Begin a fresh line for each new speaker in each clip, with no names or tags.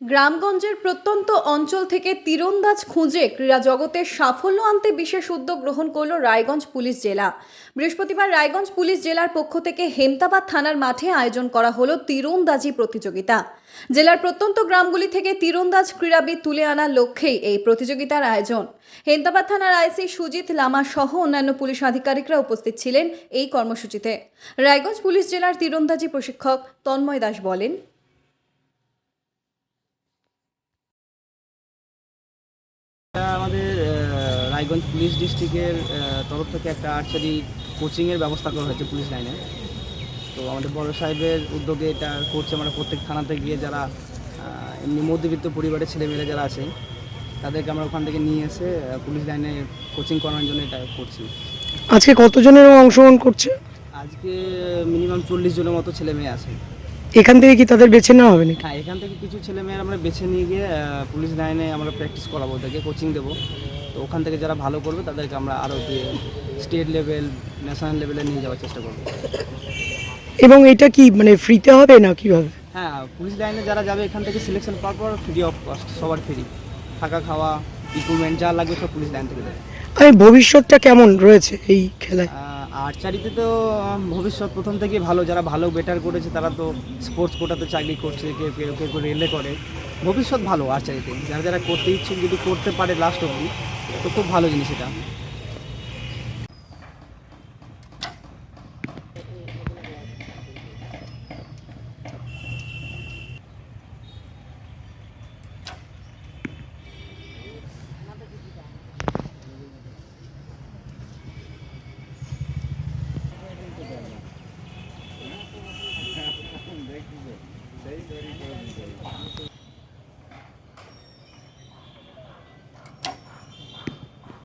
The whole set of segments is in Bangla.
গ্রামগঞ্জের প্রত্যন্ত অঞ্চল থেকে তীরন্দাজ খুঁজে ক্রীড়া জগতে সাফল্য আনতে বিশেষ উদ্যোগ গ্রহণ করল রায়গঞ্জ পুলিশ জেলা। বৃহস্পতিবার রায়গঞ্জ পুলিশ জেলার পক্ষ থেকে হেমতাবাদ থানার মাঠে আয়োজন করা হলো তীরন্দাজি প্রতিযোগিতা। জেলার প্রত্যন্ত গ্রামগুলি থেকে তীরন্দাজ ক্রীড়াবিদ তুলে আনার লক্ষ্যেই এই প্রতিযোগিতার আয়োজন। হেমতাবাদ থানার আইসি সুজিত লামা সহ অন্যান্য পুলিশ আধিকারিকরা উপস্থিত ছিলেন এই কর্মসূচিতে। রায়গঞ্জ পুলিশ জেলার তীরন্দাজি প্রশিক্ষক তন্ময় দাস বলেন
রায়গঞ্জ পুলিশ ডিস্ট্রিক্টের তরফ থেকে একটা আর্চারি কোচিংয়ের ব্যবস্থা করা হয়েছে পুলিশ লাইনে। তো আমাদের বড় সাহেবের উদ্যোগে এটা করছে আমরা প্রত্যেক থানাতে গিয়ে যারা এমনি মধ্যবিত্ত পরিবারের ছেলেমেয়েরা যারা আছে তাদেরকে আমরা ওখান থেকে নিয়ে এসে পুলিশ লাইনে কোচিং করানোর জন্য এটা করছি।
আজকে কতজনের অংশগ্রহণ করছে?
আজকে মিনিমাম চল্লিশ জনের মতো ছেলে মেয়ে আছে।
এখান থেকে কি তাদের বেছে নেওয়া হবে না
হ্যাঁ এখান থেকে কিছু ছেলে মেয়েরা আমরা বেছে নিয়ে গিয়ে পুলিশ লাইনে আমরা প্র্যাকটিস করাবো ওদেরকে কোচিং দেবো। তো ওখান থেকে যারা ভালো করবে তাদেরকে আমরা আরও স্টেট লেভেল ন্যাশনাল লেভেলে নিয়ে যাওয়ার চেষ্টা করব।
এবং এটা কি মানে ফ্রিতে হবে না কীভাবে?
হ্যাঁ পুলিশ লাইনে যারা যাবে এখান থেকে সিলেকশন পাওয়ার পর ফ্রি অফ কস্ট সবার ফ্রি থাকা খাওয়া ইকুইপমেন্ট যা লাগবে সব পুলিশ লাইন থেকে দেবে।
আমি ভবিষ্যৎটা কেমন রয়েছে এই খেলায়?
আর্চারিতে তো ভবিষ্যৎ প্রথম থেকে ভালো। যারা ভালো বেটার করেছে তারা তো স্পোর্টস কোটাতে চাকরি করছে কেউ কেউ কেউ রেলে করে। ভবিষ্যৎ ভালো আর্চারিতে যারা যারা করতে ইচ্ছুক যদি করতে পারে লাস্ট অবধি তো খুব ভালো জিনিস এটা।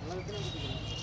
করে